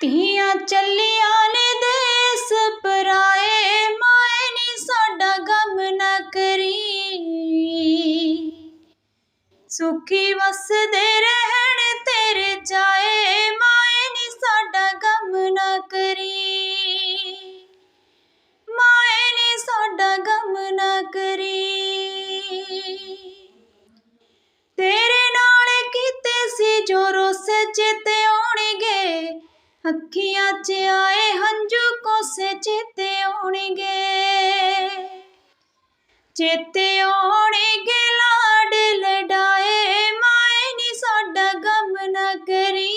ਧੀਆਂ ਚੱਲੀਆਂ ਨੇ ਦੇਸ ਪਰਾਏ, ਮਾਏ ਨੀ ਸਾਡਾ ਗਮ ਨਾ ਕਰੀ। ਸੁਖੀ ਵਸਦੇ ਰਹਿਣ ਤੇਰੇ ਜਾਏ, ਮਾਏ ਨੀ ਸਾਡਾ ਗਮ ਨਾ ਕਰੀ। ਮਾਏ ਨੀ ਸਾਡਾ ਗਮ ਨਾ ਕਰੀ। ਤੇਰੇ ਨਾਲ ਕੀਤੇ ਸੀ ਜੋ ਰੋਸੇ ਚੇਤੇ ਅੱਖੀਆਂ 'ਚ ਆਏ ਹੰਝੂ ਕੋਸੇ ਚੇਤੇ ਆਉਣਗੇ। ਚੇਤੇ ਆਉਣਗੇ ਲਾਡ ਲਡਾਏ ਮਾਏ ਨੀ ਸਾਡਾ ਗਮ ਨਾ ਕਰੀ।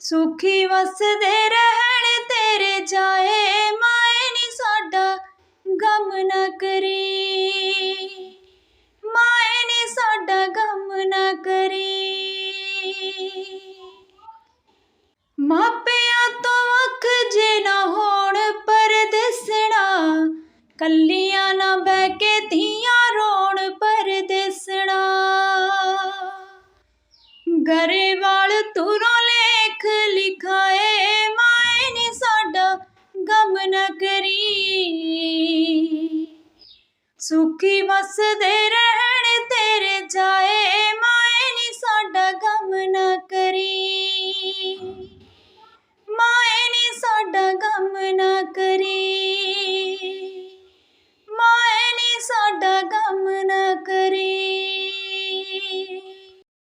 ਸੁਖੀ ਵਸਦੇ ਰਹਿਣ ਤੇਰੇ ਜਾਏ, ਮਾਏ ਨੀ ਸਾਡਾ ਗਮ ਨਾ ਕਰੀ। ਮਾਪਿਆਂ ਤੋਂ ਵੱਖ ਜੇ ਨਾ ਹੋਣ ਪਰਦੇਸਣਾ ਕੱਲੀਆਂ ਨਾ ਬਹਿ ਕੇ ਧੀਆਂ ਰੋਣ ਪਰਦੇਸਣਾ ਗਰੇਵਾਲ ਤੁਰੋਂ ਲੇਖ ਲਿਖਾਏ, ਮਾਏ ਨੀ ਸਾਡਾ ਗਮ ਨਾ ਕਰੀ। ਸੁਖੀ ਵਸਦੇ ਰਹਿਣ ਤੇਰੇ ਜਾਏ